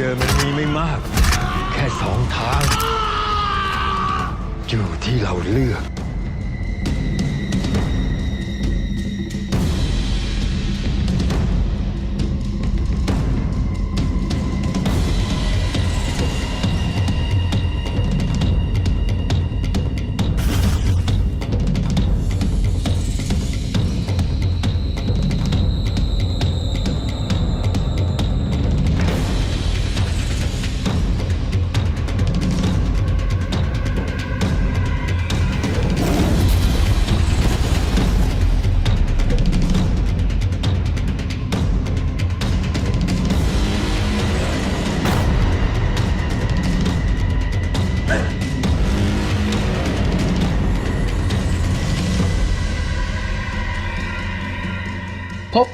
เดินมันมีไม่มาก แค่สองทาง อยู่ที่เราเลือก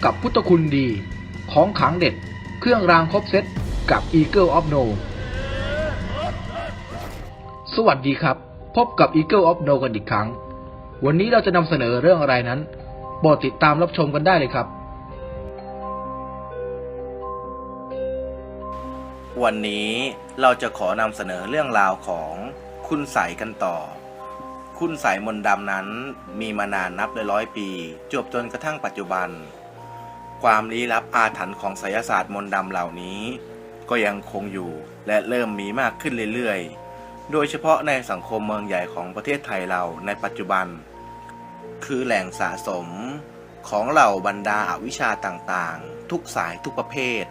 กับพุทธคุณดี ของขังเด็ด เครื่องรางครบเซตกับ Eagle of No สวัสดีครับ พบกับ Eagle of No กันอีกครั้ง วันนี้เราจะนำเสนอเรื่องอะไรนั้นโปรดติดตามรับชมกันได้เลยครับ วันนี้เราจะขอนำเสนอเรื่องราวของคุณใสยกันต่อ คุณใสยมนต์ดำนั้นมีมานานนับร้อยร้อยปี จวบจนกระทั่งปัจจุบัน ความลี้ลับอาถรรพ์ของไสยศาสตร์มนต์ดำเหล่านี้ ก็ยังคงอยู่และเริ่มมีมากขึ้นเรื่อยๆ โดยเฉพาะในสังคมเมืองใหญ่ของประเทศไทยเราในปัจจุบัน คือแหล่งสะสมของเหล่าบรรดาอาวิชชาต่างๆ ทุกสายทุกประเภท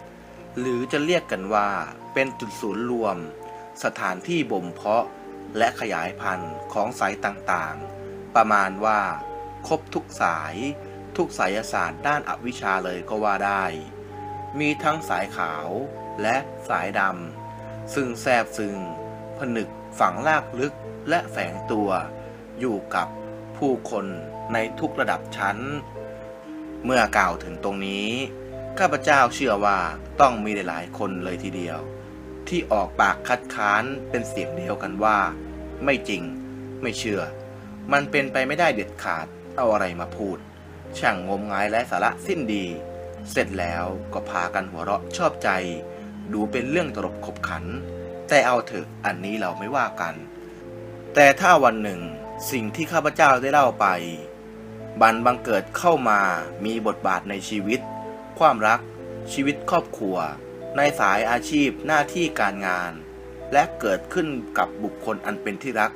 หรือจะเรียกกันว่าเป็นจุดศูนย์รวม สถานที่บ่มเพาะและขยายพันธุ์ของสายต่างๆ ประมาณว่าครบทุกสาย ทุกสายศาสตร์ด้านอวิชชาเลยก็ว่าได้ มีทั้งสายขาวและสายดำ ซึ่งแทรบซึ่งผนึกฝังลากลึกและแฝงตัว อยู่กับผู้คนในทุกระดับชั้น เมื่อกล่าวถึงตรงนี้ ข้าพเจ้าเชื่อว่าต้องมีหลายคนเลยทีเดียว ที่ออกปากคัดค้านเป็นเสียงเดียวกันว่า ไม่จริง ไม่เชื่อ มันเป็นไปไม่ได้เด็ดขาดเอาอะไรมาพูด ช่างงมงายและสาระสิ้นดี เสร็จแล้วก็พากันหัวเราะชอบใจ ดูเป็นเรื่องตลกขบขัน แต่เอาเถอะอันนี้เราไม่ว่ากัน แต่ถ้าวันหนึ่งสิ่งที่ข้าพเจ้าได้เล่าไป บันบังเกิดเข้ามามีบทบาทในชีวิต ความรัก ชีวิตครอบครัว ในสายอาชีพหน้าที่การงาน และเกิดขึ้นกับบุคคลอันเป็นที่รัก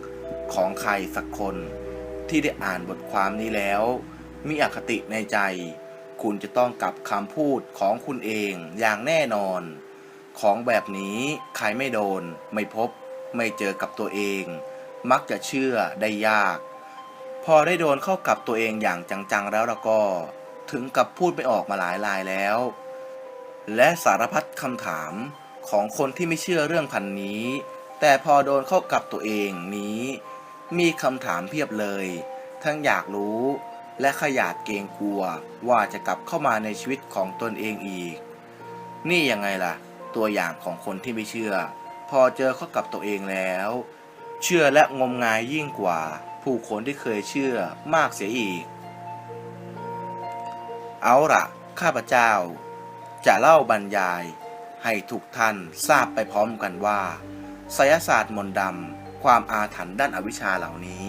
ของใครสักคน ที่ได้อ่านบทความนี้แล้ว มีอคติในใจ คุณจะต้องกลับคำพูดของคุณเองอย่างแน่นอน ของแบบนี้ใครไม่โดน ไม่พบ ไม่เจอกับตัวเอง มักจะเชื่อได้ยาก พอได้โดนเข้ากับตัวเองอย่างจังๆแล้วแล้วก็ ถึงกับพูดไม่ออกมาหลายลายแล้ว และสารพัดคำถามของคนที่ไม่เชื่อเรื่องพันนี้ แต่พอโดนเข้ากับตัวเองนี้ มีคำถามเพียบเลย ทั้งอยากรู้ และขยาดเกรงกลัวว่าจะกลับเข้ามาในชีวิตของตนเองอีก นี่ยังไงล่ะ ตัวอย่างของคนที่ไม่เชื่อ พอเจอเข้ากับตัวเองแล้ว เชื่อและงมงายยิ่งกว่า ผู้คนที่เคยเชื่อมากเสียอีก เอาล่ะข้าพเจ้า จะเล่าบรรยาย ให้ทุกท่านทราบไปพร้อมกันว่าไสยศาสตร์มนต์ดำความอาถรรพ์ด้านอวิชชาเหล่านี้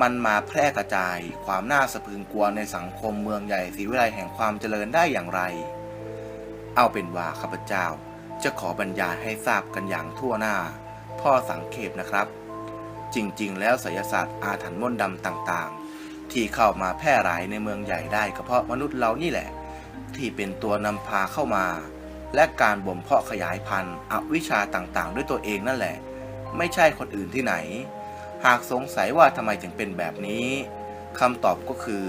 มันมาแพร่กระจายความน่าสะพรึงกลัวในสังคมเมืองใหญ่ศรีวิไลแห่งความเจริญได้อย่างไร เอาเป็นว่าข้าพเจ้าจะขอบรรยายให้ทราบกันอย่างทั่วหน้า พ่อสังเขปนะครับ จริงๆ แล้วไสยศาสตร์อาถรรพ์มนต์ดำต่างๆ ที่เข้ามาแพร่หลายในเมืองใหญ่ได้ก็เพราะมนุษย์เรานี่แหละ ที่เป็นตัวนำพาเข้ามา และการบ่มเพาะขยายพันธุ์อวิชาต่างๆ ด้วยตัวเองนั่นแหละ ไม่ใช่คนอื่นที่ไหน หากสงสัยว่าทำไมถึงเป็นแบบนี้คำตอบก็คือ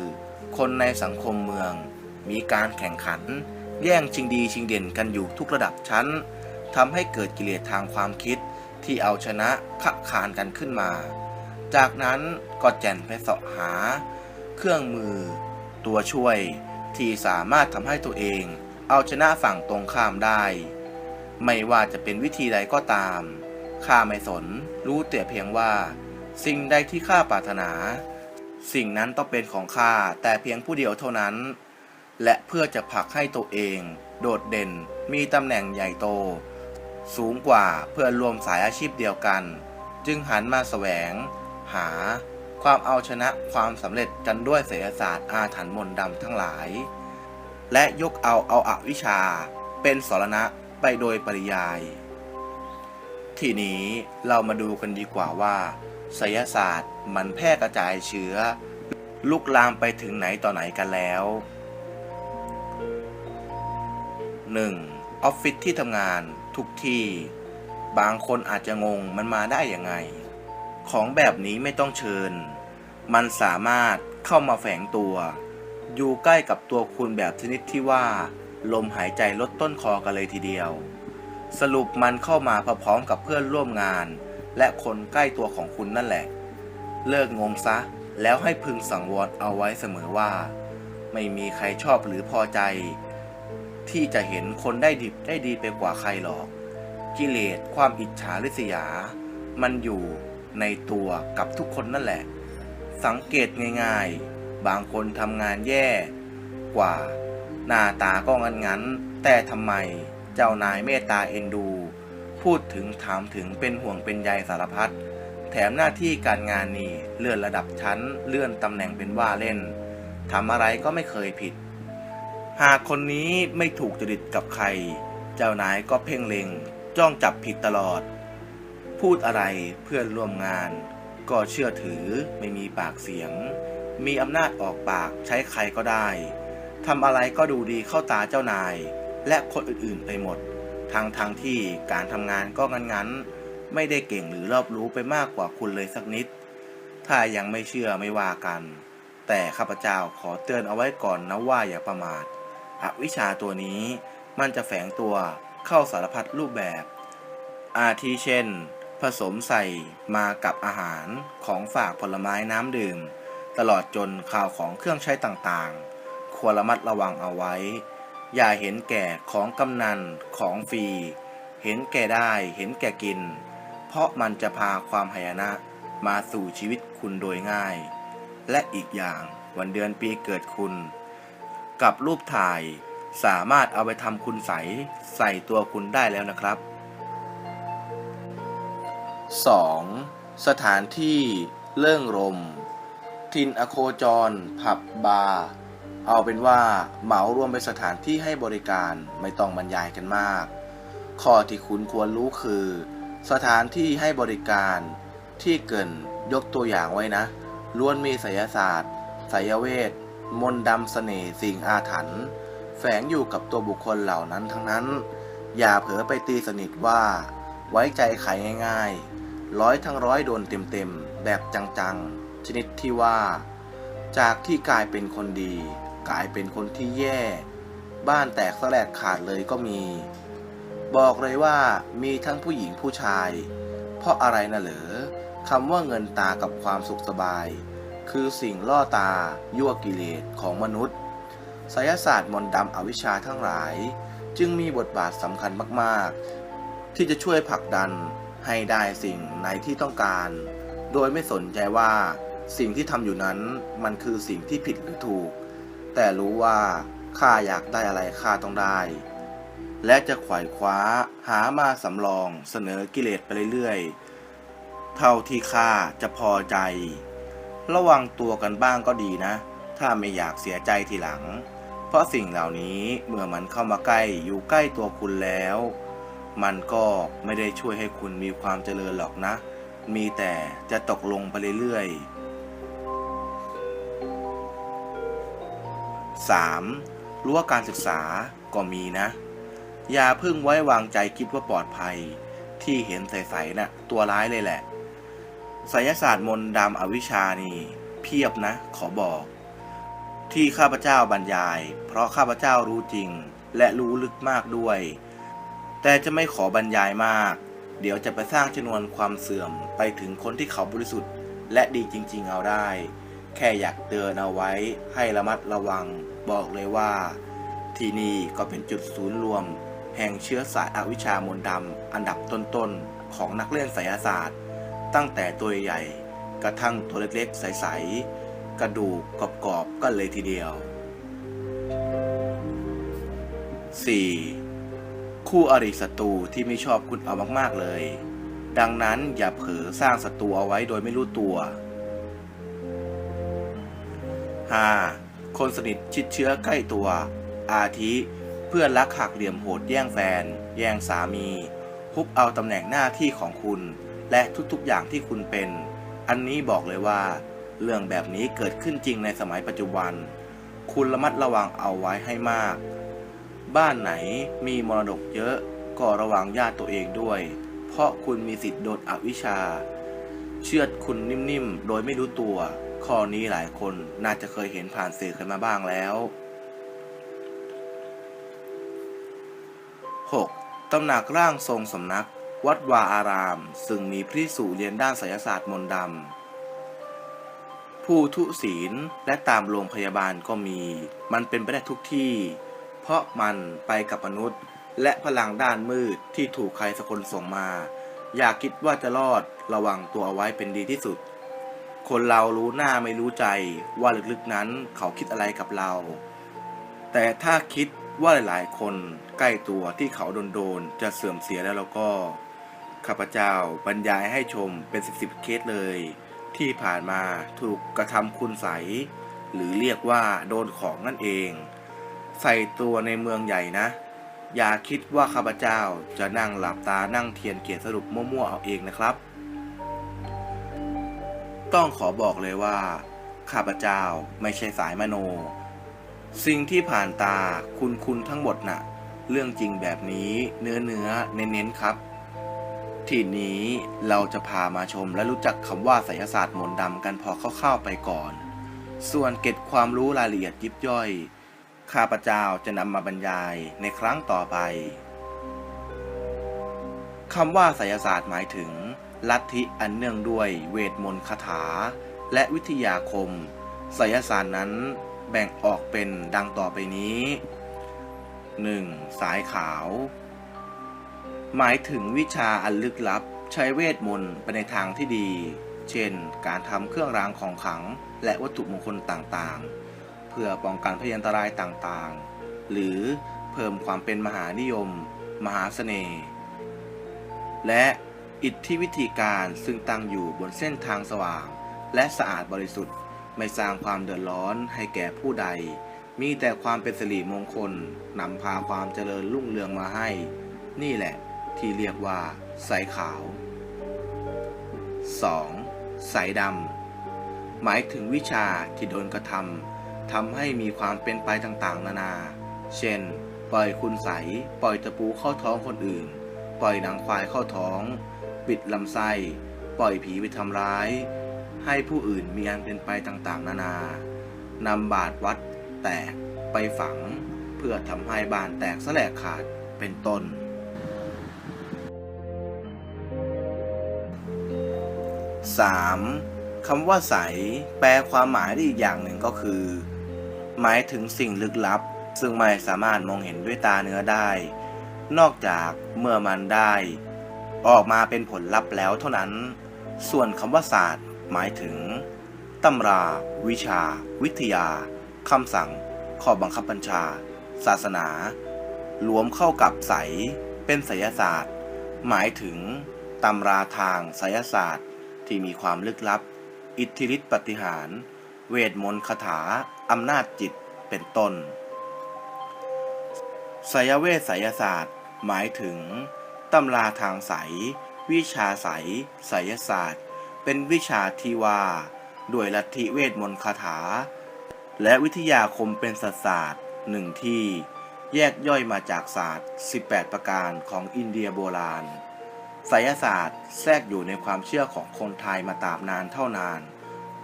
คนในสังคมเมือง มีการแข่งขัน แย่งชิงดีชิงเด่นกันอยู่ทุกระดับชั้นทำให้เกิดกิเลสทางความคิดที่เอาชนะขัขานกันขึ้นมา จากนั้นก็แจนไปเสาะหา เครื่องมือ ตัวช่วยที่สามารถทำให้ตัวเอง เอาชนะฝั่งตรงข้ามได้ ไม่ว่าจะเป็นวิธีใดก็ตามข้าไม่สนรู้แต่เพียงว่า สิ่งใดที่ข้าปรารถนา สิ่งนั้นต้องเป็นของข้าแต่เพียงผู้เดียวเท่านั้น และเพื่อจะผลักให้ตัวเอง โดดเด่นมีตำแหน่งใหญ่โต สูงกว่าเพื่อรวมสายอาชีพเดียวกัน จึงหันมาแสวง หา ความเอาชนะความสำเร็จกันด้วยเสยศาสตร์อาถรรพ์มนต์ดำทั้งหลาย และยกเอาเอาอาวิชชา เป็นสรณะไปโดยปริยาย ทีนี้เรามาดูกันดีกว่าว่า ไสยศาสตร์มันแพร่กระจายเชื้อ ลุกลามไปถึงไหนต่อไหนกันแล้ว 1. ออฟฟิศที่ทำงานทุกที่ บางคนอาจจะงงมันมาได้ยังไง ของแบบนี้ไม่ต้องเชิญ มันสามารถเข้ามาแฝงตัว อยู่ใกล้กับตัวคุณแบบชนิดที่ว่า ลมหายใจลดต้นคอกันเลยทีเดียว สรุปมันเข้ามาพร้อมกับเพื่อนร่วมงาน และคนใกล้ตัวของคุณนั่นแหละ เลิกงงซะ แล้วให้พึงสังวรเอาไว้เสมอว่า ไม่มีใครชอบหรือพอใจ ที่จะเห็นคนได้ดิบได้ดีไปกว่าใครหรอก กิเลสความอิจฉาริษยา มันอยู่ในตัวกับทุกคนนั่นแหละ สังเกตง่ายๆ บางคนทำงานแย่กว่า หน้าตาก็งั้นแต่ทำไม เจ้านายเมตตาเอ็นดู พูดถึงถามถึงเป็นห่วงเป็นใยสารพัดแถมหน้าที่การงานนี่เลื่อนระดับชั้น เลื่อนตำแหน่งเป็นว่าเล่นทำอะไรก็ไม่เคยผิด หากคนนี้ไม่ถูกจริตกับใคร เจ้านายก็เพ่งเล็ง จ้องจับผิดตลอด พูดอะไรเพื่อนร่วมงาน ก็เชื่อถือไม่มีปากเสียง มีอำนาจออกปากใช้ใครก็ได้ทำอะไรก็ดูดีเข้าตาเจ้านาย และคนอื่นๆไปหมด ทางทางที่การทำงานก็งั้นๆ ไม่ได้เก่งหรือรอบรู้ไปมากกว่าคุณเลยสักนิด ถ้ายังไม่เชื่อไม่ว่ากัน แต่ข้าพเจ้าขอเตือนเอาไว้ก่อนนะว่าอย่าประมาท อวิชาตัวนี้มันจะแฝงตัวเข้าสารพัดรูปแบบ อาทิเช่น ผสมใส่มากับอาหารของฝากผลไม้น้ำดื่ม ตลอดจนข่าวของเครื่องใช้ต่างๆ ควรระมัดระวังเอาไว้ อย่าเห็นแก่ของกำนันของฟรี เห็นแก่ได้เห็นแก่กิน เพราะมันจะพาความหายนะมาสู่ชีวิตคุณโดยง่าย และอีกอย่างวันเดือนปีเกิดคุณ กับรูปถ่ายสามารถเอาไปทำคุณใสใส่ตัวคุณได้แล้วนะครับ 2. สถานที่เลื่องรม ทินอโคจร ผับบาร์ เอาเป็นว่าเหมารวมเป็นสถานที่ให้บริการไม่ต้องบรรยายกันมาก ข้อที่คุณควรรู้คือ สถานที่ให้บริการที่เกินยกตัวอย่างไว้นะล้วนมีไสยศาสตร์ไสยเวท มนต์ดำเสน่ห์สิ่งอาถรรพ์แฝงอยู่กับตัวบุคคลเหล่านั้นทั้งนั้น อย่าเผลอไปตีสนิทว่า ไว้ใจใครง่ายๆ ร้อยทั้งร้อยโดนเต็มๆ แบบจังๆ ชนิดที่ว่า จากที่กลายเป็นคนดี กลายเป็นคนที่แย่ บ้านแตกสลกขาดเลยก็มี บอกเลยว่ามีทั้งผู้หญิงผู้ชาย เพราะอะไรนะเหรอคำว่าเงินตากับความสุขสบาย คือสิ่งล่อตา ยั่วกิเลสของมนุษย์ไสยศาสตร์มนต์ดำอวิชชาทั้งหลาย จึงมีบทบาทสำคัญมากๆ ที่จะช่วยผลักดันให้ได้สิ่งในที่ต้องการ โดยไม่สนใจว่าสิ่งที่ทำอยู่นั้นมันคือสิ่งที่ผิดหรือถูก แต่รู้ว่าข้าอยากได้อะไรข้าต้องได้ และจะขว่คว้าหามาสำรองเสนอกิเลสไปเรื่อยๆ เท่าที่ข้าจะพอใจ ระวังตัวกันบ้างก็ดีนะ ถ้าไม่อยากเสียใจทีหลัง เพราะสิ่งเหล่านี้เมื่อมันเข้ามาใกล้อยู่ใกล้ตัวคุณแล้ว มันก็ไม่ได้ช่วยให้คุณมีความเจริญหรอกนะ มีแต่จะตกลงไปเรื่อยๆ 3. รั้วการศึกษาก็มีนะ อย่าเพิ่งไว้วางใจคิดว่าปลอดภัย ที่เห็นใสๆนะ่ะตัวร้ายเลยแหละไสยศาสตร์มนต์ดำอวิชานี่ เพียบนะ ขอบอก ที่ข้าพเจ้าบรรยาย เพราะข้าพเจ้ารู้จริง และรู้ลึกมากด้วย แต่จะไม่ขอบรรยายมาก เดี๋ยวจะไปสร้างชนวนความเสื่อมไปถึงคนที่เขาบริสุทธิ์ และดีจริง ๆ เอาได้ แค่อยากเตือนเอาไว้ให้ระมัดระวัง บอกเลยว่า ที่นี่ก็เป็นจุดศูนย์รวม แห่งเชื้อสายอวิชามนต์ดำอันดับต้นๆ ของนักเล่นไสยศาสตร์ ตั้งแต่ตัวใหญ่ กระทั่งตัวเล็กๆ ใสๆ กระดูกกรอบๆกันเลยทีเดียว 4. คู่อริศัตรูที่ไม่ชอบคุณเอามากๆเลย ดังนั้นอย่าเผลอสร้างศัตรูเอาไว้โดยไม่รู้ตัว 5. คนสนิทชิดเชื้อใกล้ตัว อาทิ เพื่อนรักหักเหลี่ยมโหดแย่งแฟน แย่งสามีฮุบเอาตำแหน่งหน้าที่ของคุณ และทุกๆอย่างที่คุณเป็น อันนี้บอกเลยว่า เรื่องแบบนี้เกิดขึ้นจริงในสมัยปัจจุบัน คุณระมัดระวังเอาไว้ให้มาก บ้านไหนมีมรดกเยอะ ก็ระวังญาติตัวเองด้วย เพราะคุณมีสิทธิ์โดนอวิชชา เชือดคุณนิ่มๆ โดยไม่รู้ตัว ข้อนี้หลายคนน่าจะเคยเห็นผ่านสื่อกันมาบ้างแล้ว 6. ตำหนักร่างทรงสำนัก วัดวาอาราม ซึ่งมีพริสูเรียนด้านไสยศาสตร์มนต์ดำ ผู้ทุศีลและตามโรงพยาบาลก็มี มันเป็นไปได้ทุกที่ เพราะมันไปกับมนุษย์ และพลังด้านมืดที่ถูกใครสักคนส่งมา อย่าคิดว่าจะรอดระวังตัวเอาไว้เป็นดีที่สุด คนเรารู้หน้าไม่รู้ใจว่าลึกๆนั้นเขาคิดอะไรกับเรา แต่ถ้าคิดว่าหลายๆ คนใกล้ตัวที่เขาโดนๆจะเสื่อมเสียแล้วแล้วก็ข้าพเจ้าบรรยายให้ชมเป็นสิบสิบเคสเลย ที่ผ่านมาถูกกระทำคุณใส หรือเรียกว่าโดนของนั่นเอง ใส่ตัวในเมืองใหญ่นะ อย่าคิดว่าข้าพเจ้าจะนั่งหลับตานั่งเทียนเกียรสรุปมั่วๆเอาเองนะครับ ต้องขอบอกเลยว่า ข้าพเจ้าไม่ใช่สายมโน สิ่งที่ผ่านตาคุณคุณทั้งหมดน่ะ เรื่องจริงแบบนี้เนื้อเนื้อเน้นๆครับ ทีนี้เราจะพามาชมและรู้จักคำว่าไสยศาสตร์มนต์ดำกันพอคร่าวๆไปก่อน ส่วนเก็บความรู้รายละเอียดยิบย่อย ข้าพเจ้าจะนำมาบรรยายในครั้งต่อไปคำว่าไสยศาสตร์หมายถึง ลัทธิอันเนื่องด้วยเวทมนต์คาถา และวิทยาคมไสยศาสตร์นั้นแบ่งออกเป็นดังต่อไปนี้ 1. สายขาว หมายถึงวิชาอันลึกลับใช้เวทมนต์ไปในทางที่ดี เช่น การทำเครื่องรางของขลัง และวัตถุมงคลต่างๆ เพื่อป้องกันพยันตรายต่างๆ หรือเพิ่มความเป็นมหานิยม มหาเสน่ห์และ อิทธิวิธีการซึ่งตั้งอยู่บนเส้นทางสว่าง และสะอาดบริสุทธิ์ ไม่สร้างความเดือดร้อนให้แก่ผู้ใด มีแต่ความเป็นสิริมงคลนำพาความเจริญรุ่งเรืองมาให้ นี่แหละที่เรียกว่าสายขาว 2. สายดำ หมายถึงวิชาที่โดนกระทำทำให้มีความเป็นไปต่างๆ นานา เช่น ปล่อยคุณใส ปล่อยตะปูเข้าท้องคนอื่น ปล่อยหนังควายเข้าท้อง ปิดลำไส้ ปล่อยผีไปทำร้าย ให้ผู้อื่นมีอันเป็นไปต่างๆ นานานำบาดวัดแตกไปฝัง เพื่อทำให้บานแตกสแลกขาดเป็นต้น 3. คำว่าใส แปลความหมายได้อีกอย่างหนึ่งก็คือ หมายถึงสิ่งลึกลับ ซึ่งไม่สามารถมองเห็นด้วยตาเนื้อได้ นอกจากเมื่อมันได้ ออกมาเป็นผลลัพธ์แล้วเท่านั้น ส่วนคำว่าศาสตร์ หมายถึงตำรา วิชา วิทยาคำสั่ง ข้อบังคับบัญชา ศาสนา รวมเข้ากับใสเป็นไสยศาสตร์ หมายถึงตำราทางไสยศาสตร์ ที่มีความลึกลับ อิทธิฤทธิปฏิหาร เวทมนต์คาถาอำนาจจิตเป็นต้นไสยเวทไสยศาสตร์ หมายถึง ตำราทางใส วิชาใสไสยศาสตร์ เป็นวิชาที่ว่าด้วยลัทธิเวทมนต์คาถา และวิทยาคมเป็นศาสตร์ศาตร์หนึ่งที่แยกย่อยมาจากศาสตร์ 18 ประการของอินเดียโบราณไสยศาสตร์แทรกอยู่ในความเชื่อของคนไทยมาตาบนานเท่านาน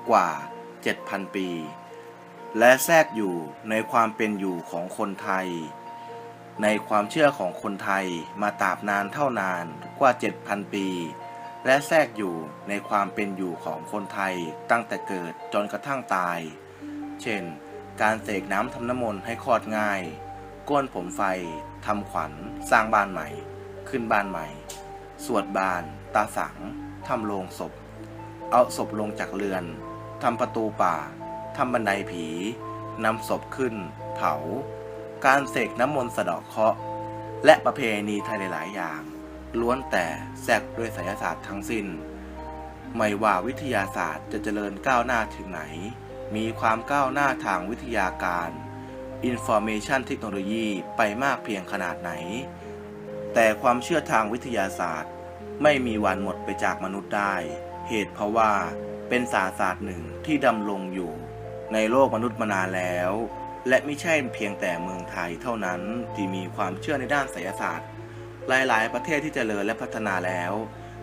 กว่า 7,000 ปี และแทรกอยู่ในความเป็นอยู่ของคนไทย ในความเชื่อของคนไทยมาตราบนานเท่านานกว่า 7,000 ปี และแทรกอยู่ในความเป็นอยู่ของคนไทยตั้งแต่เกิดจนกระทั่งตาย เช่น การเสกน้ำทำน้ำมนต์ให้คลอดง่าย ก้นผมไฟทำขวัญ สร้างบ้านใหม่ ขึ้นบ้านใหม่ สวดบาน ตาสังทำโลงศพ เอาศพลงจากเรือนทำประตูป่าทำบันไดผีนำศพขึ้น เผา การเสกน้ำมนต์สะเดอกเคราะห์และประเพณีไทยหลาย ๆ อย่าง ล้วนแต่แทรกด้วยไสยศาสตร์ทั้งสิ้น ไม่ว่าวิทยาศาสตร์จะเจริญก้าวหน้าถึงไหน มีความก้าวหน้าทางวิทยาการ Information เทคโนโลยีไปมากเพียงขนาดไหน แต่ความเชื่อทางวิทยาศาสตร์ ไม่มีวันหมดไปจากมนุษย์ได้ เหตุเพราะว่าเป็นศาสตร์ศาสตร์หนึ่งที่ดำรงอยู่ ในโลกมนุษย์มานานแล้ว และไม่ใช่เพียงแต่เมืองไทยเท่านั้นที่มีความเชื่อในด้านไสยศาสตร์ หลายๆ ประเทศที่เจริญและพัฒนาแล้ว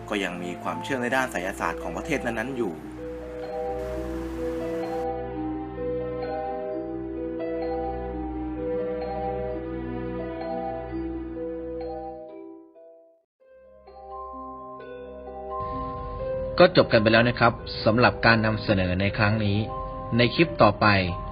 ก็ยังมีความเชื่อในด้านไสยศาสตร์ของประเทศนั้น ๆ อยู่ก็จบกันไปแล้วนะครับสำหรับการนำเสนอในครั้งนี้ ในคลิปต่อไป